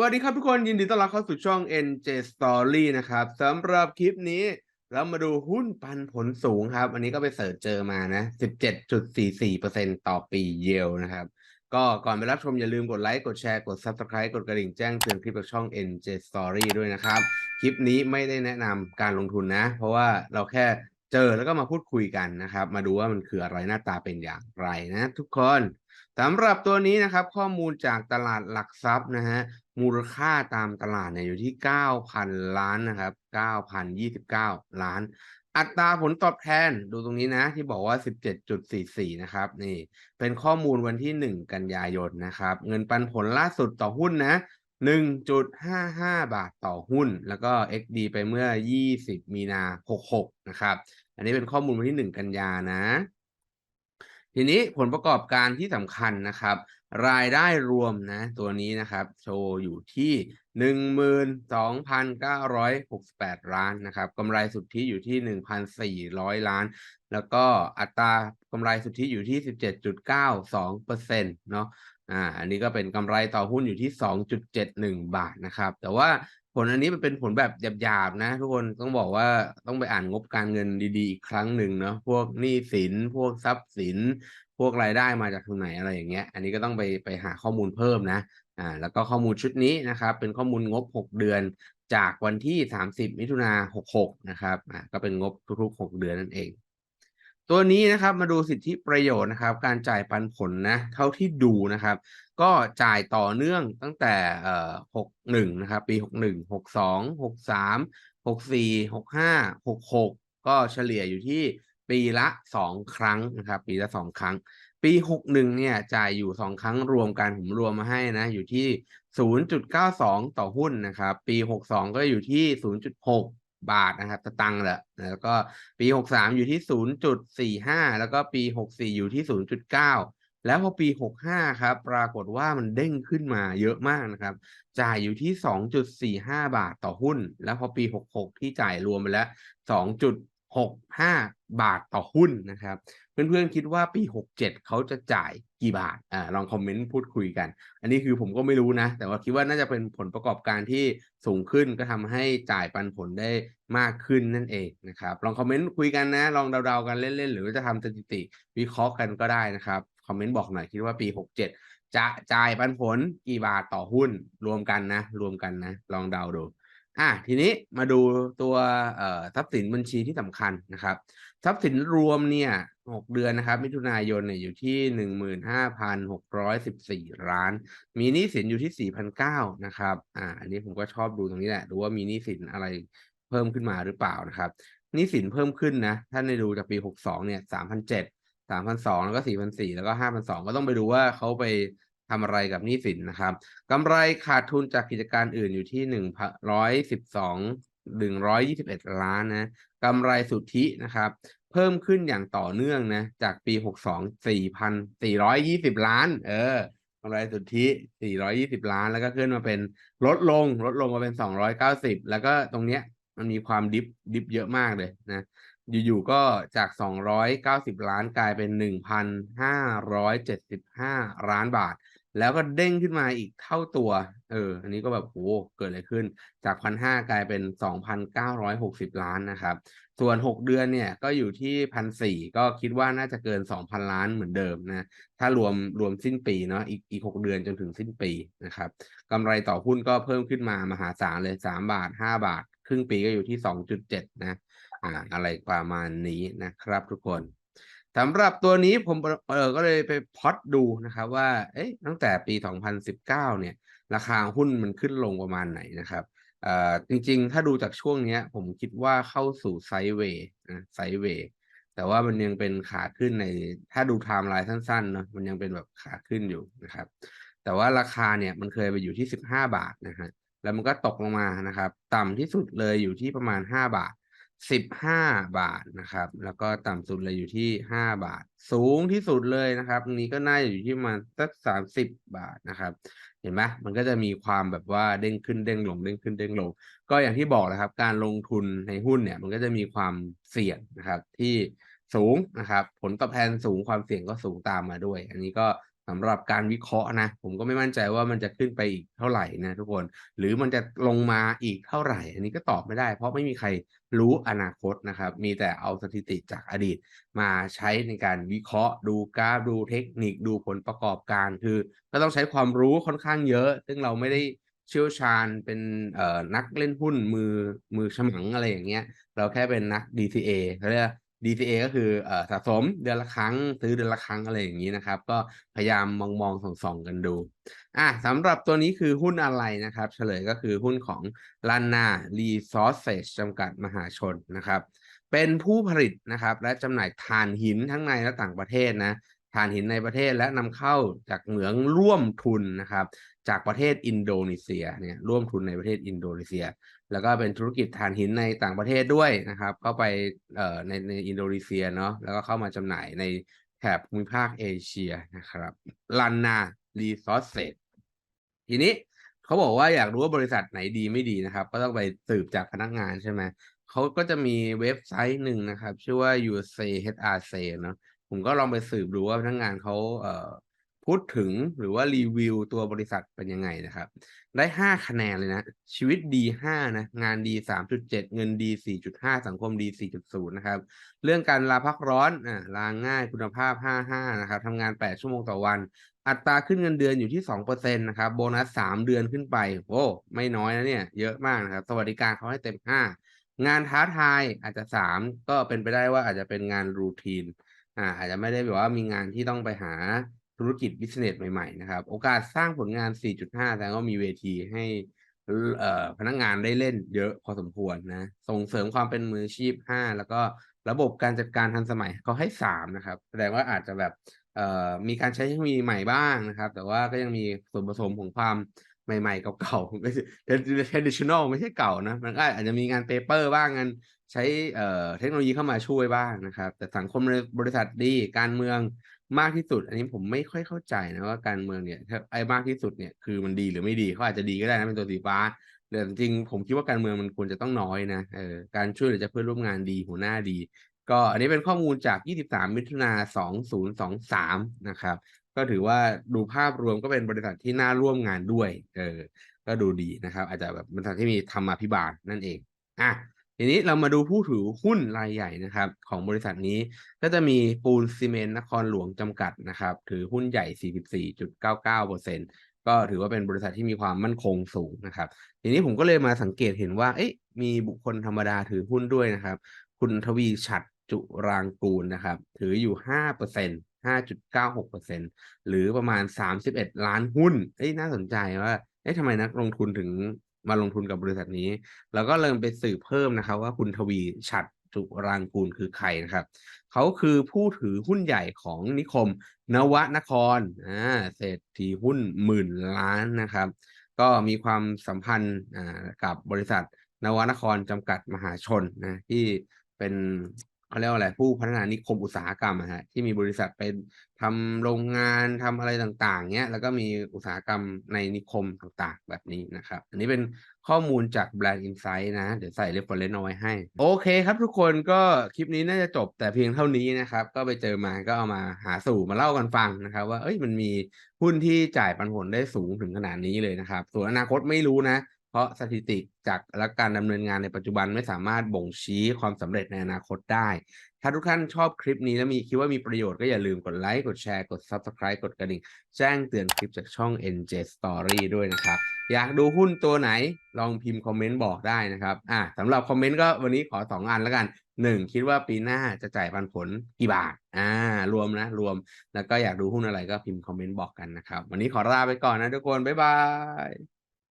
วัสดีครับทุกคนยินดีต้อนรับเข้าสู่ช่อง NJ Story นะครับสำหรับคลิปนี้ เรามาดูหุ้นปันผลสูงครับ อันนี้ก็ไปเสิร์ชเจอมานะ 17.44%ต่อปีเยลนะครับ ก็ก่อนไปรับชมอย่าลืมกดไลค์ กดแชร์ กด Subscribe กดกระดิ่งแจ้งเตือนคลิปจากช่อง NJ Story ด้วยนะครับ คลิปนี้ไม่ได้แนะนำการลงทุนนะ เพราะว่าเราแค่เจอแล้วก็มาพูดคุยกันนะครับ มาดูว่ามันคืออะไรหน้าตาเป็นอย่างไรนะ ทุกคนสำหรับตัวนี้นะครับ ข้อมูลจากตลาดหลักทรัพย์นะฮะ มูลค่าตามตลาดเนี่ยอยู่ที่ 9,000 ล้านนะครับ 9,029 ล้าน อัตราผลตอบแทนดูตรงนี้นะที่บอกว่า 17.44 นะครับ นี่เป็นข้อมูลวันที่ 1 กันยายนนะครับ เงินปันผลล่าสุดต่อหุ้นนะ 1.55 บาทต่อหุ้น แล้วก็ XD ไปเมื่อ 20 มีนา 66 นะครับ อันนี้เป็นข้อมูลวันที่ 1 กันยานะ ทีนี้ผลประกอบการที่สำคัญนะครับ รายได้รวมนะตัวนี้นะครับโชว์อยู่ที่ 12,968 ล้านนะครับกำไรสุทธิอยู่ที่ 1,400 ล้าน แล้วก็อัตรากำไรสุทธิอยู่ที่ 17.92%เนาะอ่าอันนี้ก็เป็นกำไรต่อหุ้นอยู่ที่ 2.71 บาทนะครับ แต่ว่า ผลอันนี้มันเป็นผลแบบหยาบๆนะ ทุกคนต้องบอกว่าต้องไปอ่านงบการเงินดีๆอีกครั้งหนึ่งเนาะพวกหนี้สิน พวกทรัพย์สิน พวกรายได้มาจากทางไหนอะไรอย่างเงี้ย อันนี้ก็ต้องไปไปหาข้อมูลเพิ่มนะอ่าแล้วก็ข้อมูลชุดนี้นะครับ เป็นข้อมูลงบ 6 เดือนจากวันที่ 30 มิถุนา66 นะครับอ่าก็เป็นงบทุกๆ 6 เดือนนั่นเอง ตัวนี้นะครับมาดูสิทธิประโยชน์นะครับ การจ่ายปันผลนะเท่าที่ดูนะครับ ก็จ่ายต่อเนื่องตั้งแต่เอ่อ61นะครับ ปี61 62 63 64 65 66ก็เฉลี่ยอยู่ที่ปีละ2ครั้งนะครับ ปีละ2ครั้ง ปี61เนี่ยจ่ายอยู่2ครั้งรวมกันผมรวมมาให้นะอยู่ที่0.92ต่อหุ้นนะครับ ปี62ก็อยู่ที่0.6 บาทนะครับสตังค์แหละแล้วก็ปี63อยู่ที่0.45แล้วก็ปี64อยู่ที่0.9แล้วพอปี65ครับ ปรากฏว่ามันเด้งขึ้นมาเยอะมากนะครับ จ่ายอยู่ที่2.45บาทต่อหุ้น แล้วพอปี66ที่จ่ายรวมไปแล้ว 2.65 บาทต่อหุ้นนะครับ เพื่อนๆคิดว่าปี 67 เขาจะจ่ายกี่บาทอ่าลองคอมเมนต์พูดคุยกัน อันนี้คือผมก็ไม่รู้นะ แต่ว่าคิดว่าน่าจะเป็นผลประกอบการที่สูงขึ้นก็ทำให้จ่ายปันผลได้มากขึ้นนั่นเองนะครับ ลองคอมเมนต์คุยกันนะ ลองเดาๆกันเล่นๆ หรือว่าจะทำสถิติวิเคราะห์กันก็ได้นะครับ คอมเมนต์บอกหน่อยคิดว่าปี 67 จะจ่ายปันผลกี่บาทต่อหุ้นรวมกันนะ รวมกันนะ ลองเดาดู อะทีนี้มาดูตัวทรัพย์สินบัญชีที่สำคัญนะครับ ทรัพย์สินรวมเนี่ย6เดือนนะครับ มิถุนายนเนี่ยอยู่ที่15,614ล้าน มีหนี้สินอยู่ที่4,009นเก้านะครับอ่าอันนี้ผมก็ชอบดูตรงนี้แหละดูว่ามีหนี้สินอะไรเพิ่มขึ้นมาหรือเปล่านะครับหนี้สินเพิ่มขึ้นนะถ้าในดูจากปี62เนี่ย3,007 3,002แล้วก็4,004แล้วก็5,002ก็ต้องไปดูว่าเขาไป ทำอะไรกับหนี้สินนะครับกำไรขาดทุนจากกิจการอื่นอยู่ที่หนึ่งร้อยสิบสองหนึ่งร้อยยี่สิบเอ็ดล้านนะกำไรสุทธินะครับ เพิ่มขึ้นอย่างต่อเนื่องนะจากปีหกสองสี่พันสี่ร้อยยี่สิบล้าน เออกำไรสุทธิสี่ร้อยี่สิบล้าน แล้วก็ขึ้นมาเป็นลดลง ลดลงมาเป็นสองร้อยเก้าสิบแล้วก็ตรงเนี้ยมันมีความดิฟดิฟเยอะมากเลยนะ อยู่ๆ ก็จาก 290 ล้านกลายเป็น 1,575 ล้านบาท แล้วก็เด้งขึ้นมาอีกเท่าตัว เออ อันนี้ก็แบบโหเกิดอะไรขึ้น จากพันห้ากลายเป็น2,960ล้านนะครับ ส่วน6เดือนเนี่ยก็อยู่ที่พันสี่ก็คิดว่าน่าจะเกิน2,000ล้านเหมือนเดิมนะ ถ้ารวมรวมสิ้นปีเนาะอีกอีก6เดือนจนถึงสิ้นปีนะครับกำไรต่อหุ้นก็เพิ่มขึ้นมามหาศาลเลย3บาท5บาท ครึ่งปีก็อยู่ที่2.7นะ อ่า อะไรประมาณนี้นะครับทุกคน สำหรับตัวนี้ผมเออก็เลยไปพอดดูนะครับว่าเอ๊ะตั้งแต่ปี 2019 เนี่ยราคาหุ้นมันขึ้นลงประมาณไหนนะครับเอ่อจริงๆ ถ้าดูจากช่วงเนี้ย ผมคิดว่าเข้าสู่ไซด์เวย์นะไซด์เวย์แต่ว่ามันยังเป็นขาขึ้นใน ถ้าดูไทม์ไลน์สั้นๆเนาะมันยังเป็นแบบขาขึ้นอยู่นะครับ แต่ว่าราคาเนี่ยมันเคยไปอยู่ที่ 15 บาทนะฮะแล้วมันก็ตกลงมานะครับ ต่ำที่สุดเลยอยู่ที่ประมาณ 5 บาท 15บห้าบาทนะครับ แล้วก็ต่ำสุดเลยอยู่ที่5บาท สูงที่สุดเลยนะครับ นี้ก็น่าจะอยู่ที่มาสัก30บาทนะครับ เห็นไหมมันก็จะมีความแบบว่าเด้งขึ้นเด้งลงเด้งขึ้นเด้งลง ก็อย่างที่บอกนะครับ การลงทุนในหุ้นเนี่ย มันก็จะมีความเสี่ยงนะครับที่สูงนะครับ ผลตอบแทนสูงความเสี่ยงก็สูงตามมาด้วย อันนี้ก็ สำหรับการวิเคราะห์นะ ผมก็ไม่มั่นใจว่ามันจะขึ้นไปอีกเท่าไหร่นะทุกคน หรือมันจะลงมาอีกเท่าไหร่ อันนี้ก็ตอบไม่ได้ เพราะไม่มีใครรู้อนาคตนะครับ มีแต่เอาสถิติจากอดีต มาใช้ในการวิเคราะห์ ดูกราฟดูเทคนิคดูผลประกอบการ คือก็ต้องใช้ความรู้ค่อนข้างเยอะ ซึ่งเราไม่ได้เชี่ยวชาญเป็นนักเล่นหุ้นมือมือฉมังอะไรอย่างเงี้ย เราแค่เป็นนัก DCA เขาเรียก DCA ก็คือเอ่อสะสมเดือนละครั้ง ซื้อเดือนละครั้งอะไรอย่างนี้นะครับ ก็พยายามมองมองส่องส่องกันดูอะสำหรับตัวนี้คือหุ้นอะไรนะครับ เฉลยก็คือหุ้นของ Lana Resources จำกัดมหาชนนะครับ เป็นผู้ผลิตนะครับ และจำหน่ายถ่านหินทั้งในและต่างประเทศนะถ่านหินในประเทศและนำเข้าจากเหมืองร่วมทุนนะครับ จากประเทศอินโดนีเซียเนี่ยร่วมทุนในประเทศอินโดนีเซีย แล้วก็เป็นธุรกิจถ่านหินในต่างประเทศด้วยนะครับ เข้าไปเอ่อในในอินโดนีเซียเนาะแล้วก็เข้ามาจำหน่ายในแถบภูมิภาคเอเชียนะครับลันนารีซอสเซทีนี้เขาบอกว่าอยากรู้ว่าบริษัทไหนดีไม่ดีนะครับ ก็ต้องไปสืบจากพนักงานใช่ไหมเขาก็จะมีเว็บไซต์หนึ่งนะครับ ชื่อว่า USA HRC เนาะผมก็ลองไปสืบดูว่าพนักงานเขาเอ่อ พูดถึงหรือว่ารีวิวตัวบริษัทเป็นยังไงนะครับ ได้ห้าคะแนนเลยนะ ชีวิตดีห้านะ งานดีสามจุดเจ็ดเงินดีสี่จุดห้าสังคมดีสี่จุดศูนย์นะครับ เรื่องการลาพักร้อนอ่าลาง่ายคุณภาพห้าห้านะครับทำงานแปดชั่วโมงต่อวัน อัตราขึ้นเงินเดือนอยู่ที่สองเปอร์เซ็นต์นะครับ โบนัสสามเดือนขึ้นไป โอ้ ไม่น้อยนะเนี่ย เยอะมากนะครับ สวัสดิการเขาให้เต็มห้างานท้าทายอาจจะสามก็เป็นไปได้ว่าอาจจะเป็นงานรูทีนอ่าอาจจะไม่ได้แบบว่ามีงานที่ต้องไปหา ธุรกิจบิสเนสใหม่ๆนะครับ โอกาสสร้างผลงาน 4.5แสดงว่ามีเวทีให้พนักงานได้เล่นเยอะพอสมควรนะ ส่งเสริมความเป็นมืออาชีพ 5 แล้วก็ระบบการจัดการทันสมัยเขาให้ 3 นะครับ แสดงว่าอาจจะแบบมีการใช้เทคโนโลยีใหม่บ้างนะครับ แต่ว่าก็ยังมีส่วนผสมของความใหม่ๆเก่าๆไม่ใช่ traditional ไม่ใช่เก่านะ มันก็อาจจะมีงานเปเปอร์บ้างงานใช้เอ่อเทคโนโลยีเข้ามาช่วยบ้างนะครับ แต่สังคมบริษัทดีการเมือง มากที่สุด อันนี้ผมไม่ค่อยเข้าใจนะว่าการเมืองเนี่ยถ้าไอ้มากที่สุดเนี่ยคือมันดีหรือไม่ดีเขาอาจจะดีก็ได้นะเป็นตัวสีฟ้าแต่จริงผมคิดว่าการเมืองมันควรจะต้องน้อยนะเออการช่วยเหลือจากเพื่อนร่วมงานดีหัวหน้าดี ก็อันนี้เป็นข้อมูลจาก 23 มิถุนา2023 นะครับ ก็ถือว่าดูภาพรวมก็เป็นบริษัทที่น่าร่วมงานด้วย เออ ก็ดูดีนะครับ อาจจะแบบบริษัทที่มีธรรมาภิบาลนั่นเองอะ ทีนี้เรามาดูผู้ถือหุ้นรายใหญ่นะครับ ของบริษัทนี้ก็จะมีปูนซีเมนต์นครหลวงจำกัดนะครับ ถือหุ้นใหญ่ 44.99%ก็ถือว่าเป็นบริษัทที่มีความมั่นคงสูงนะครับ ทีนี้ผมก็เลยมาสังเกตเห็นว่า เอ๊ะมีบุคคลธรรมดาถือหุ้นด้วยนะครับ คุณทวีฉัตรจุรางกูลนะครับ ถืออยู่ห้าเปอร์เซ็นห้าจุดเก้าหกเปอร์เซ็นหรือประมาณสามสิบเอ็ดล้านหุ้นเอ้ยน่าสนใจว่าเอ๊ะทำไมนักลงทุนถึง มาลงทุนกับบริษัทนี้ แล้วก็เริ่มไปสืบเพิ่มนะครับ ว่าคุณทวีฉัตรจุรางกูลคือใครนะครับเขาคือผู้ถือหุ้นใหญ่ของนิคม นวนครอ่าเศรษฐีหุ้นหมื่นล้านนะครับ ก็มีความสัมพันธ์กับบริษัทนวนครจำกัดมหาชนนะที่เป็น เขาเรียกว่าอะไรผู้พัฒนานิคมอุตสาหกรรมอะฮะที่มีบริษัทเป็นทำโรงงานทำอะไรต่างๆเนี้ยแล้วก็มีอุตสาหกรรมในนิคมต่างๆ แบบนี้นะครับ อันนี้เป็นข้อมูลจากแบรนด์อินไซต์นะ เดี๋ยวใส่ reference เอาไว้ให้ โอเคครับทุกคนก็คลิปนี้น่าจะจบแต่เพียงเท่านี้นะครับ ก็ไปเจอมาก็เอามาหาสู่มาเล่ากันฟังนะครับ ว่าเอ้ยมันมีหุ้นที่จ่ายปันผลได้สูงถึงขนาดนี้เลยนะครับ ส่วนอนาคตไม่รู้นะ เพราะสถิติจากและการดำเนินงานในปัจจุบันไม่สามารถบ่งชี้ความสำเร็จในอนาคตได้ ถ้าทุกท่านชอบคลิปนี้แล้วมีคิดว่ามีประโยชน์ก็อย่าลืมกดไลค์ กดแชร์ กด Subscribe กดกระดิ่ง แจ้งเตือนคลิปจากช่อง NJ Story ด้วยนะครับ อยากดูหุ้นตัวไหนลองพิมพ์คอมเมนต์บอกได้นะครับอะสำหรับคอมเมนต์ก็วันนี้ขอ 2 อันแล้วกัน 1 คิดว่าปีหน้าจะจ่ายปันผลกี่บาทอ่ารวมนะรวม แล้วก็อยากดูหุ้นอะไรก็พิมพ์คอมเมนต์บอกกันนะครับ วันนี้ขอลาไปก่อนนะทุกคนบ๊ายบาย